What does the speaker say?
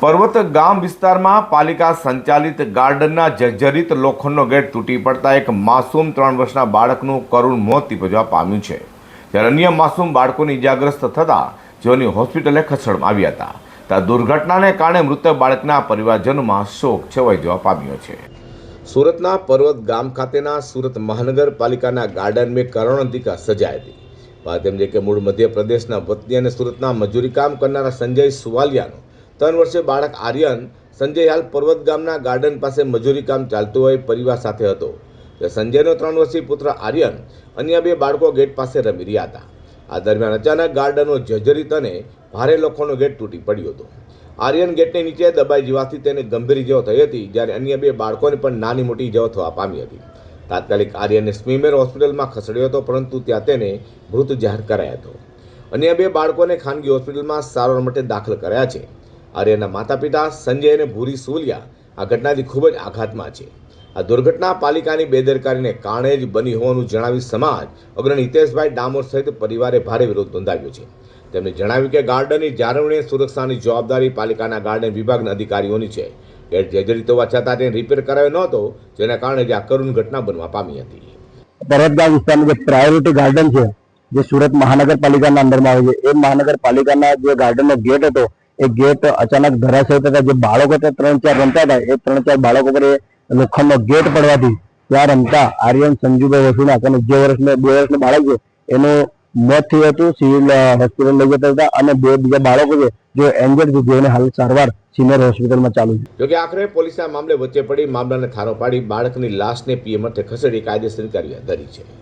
પર્વત ગામ વિસ્તારમાં પાલિકા સંચાલિત ગાર્ડનના જર્જરિત લોખંડનો ગેટ તૂટી પડતા એક માસૂમ ત્રણ વર્ષના બાળકનું કરુણ મોત નીપજવા પામ્યું છે. જ્યારે અન્ય માસૂમ બાળકોને ઇજાગ્રસ્ત થતાં જેઓની હોસ્પિટલે ખસેડવામાં આવ્યા હતા. ત્યાં દુર્ઘટનાને કારણે મૃતક બાળકના પરિવારજનોમાં શોક છવાઈ જવા પામ્યો છે. સુરતના પર્વત ગામ ખાતેના સુરત મહાનગરપાલિકાના ગાર્ડન મેં કરુણાંતિકા સજાઈ હતી. વાત એમ છે કે મૂળ મધ્યપ્રદેશના વતની અને સુરતના મજૂરી કામ કરનારા સંજય સુવાલિયાનો ત્રણ વર્ષે બાળક આર્યન સંજય હાલ પર્વત ગામના ગાર્ડન પાસે મજૂરી કામ ચાલતું હોય પરિવાર સાથે હતો. સંજયનો ત્રણ વર્ષીય પુત્ર આર્યન અન્ય બે બાળકો ગેટ પાસે રમી રહ્યા હતા. આ દરમિયાન અચાનક ગાર્ડનનો જર્જરિત અને ભારે લોખંડનો ગેટ તૂટી પડ્યો હતો. આર્યન ગેટની નીચે દબાઈ જવાથી તેને ગંભીર ઇજાઓ થઈ હતી, જ્યારે અન્ય બે બાળકોને પણ નાની મોટી ઇજાઓ થવા પામી હતી. તાત્કાલિક આર્યને સ્મીમેર હોસ્પિટલમાં ખસેડ્યો હતો, પરંતુ ત્યાં તેને મૃત જાહેર કરાયો હતો. અન્ય બે બાળકોને ખાનગી હોસ્પિટલમાં સારવાર માટે દાખલ કર્યા છે. આર્યના માતા પિતા સંજય અને ભૂરી સોલિયા આ ઘટનાથી ખૂબ જ આઘાતમાં છે. આ દુર્ઘટના પાલિકાની બેદરકારીને કારણે જ બની હોવાનું જણાવી સમાજ અગ્રણી હિતેશભાઈ ડામોર સહિત પરિવારે ભારે વિરોધ નોંધાવ્યો છે. તેમણે જણાવ્યું કે ગાર્ડનની જાળવણી સુરક્ષાની જવાબદારી પાલિકાના ગાર્ડન વિભાગના અધિકારીઓની છે. ગેટ જર્જરિત હોવા છતાં તેને રિપેર કરાયો નહોતો, જેના કારણે જ આ કરુણ ઘટના બનવા પામી હતી. પરતગામ વિસ્તારનું જે પ્રાયોરિટી ગાર્ડન છે, જે સુરત મહાનગરપાલિકાના અંદરમાં આવે છે, એ મહાનગરપાલિકાના જે ગાર્ડનનો ગેટ હતો એ ગેટ અચાનક ધરાશય થતા જે બાળકો ત્રણ ચાર રમતા હતા, એ ત્રણ ચાર બાળકો પર એ લોખંડનો ગેટ પડવાથી ત્યાં રમતા આર્યન, સંજુભાઈ વસુના અને જે વર્ષને, બે વર્ષનું બાળક છે, એનું મોત થયું હતું, સિવિલ હોસ્પિટલ લઈ જતા હતા અને બે બીજા બાળકો છે, જે એન્જર્ડ છે, જેઓને હાલ સારવાર સિનિયર હોસ્પિટલમાં ચાલુ છે. જોકે આખરે પોલીસે આ મામલે વચ્ચે પડી મામલાને થારો પાડી બાળકની લાશને પીએમ અર્થે ખસેડી કાયદેસરની કાર્યવાહી ધરી છે.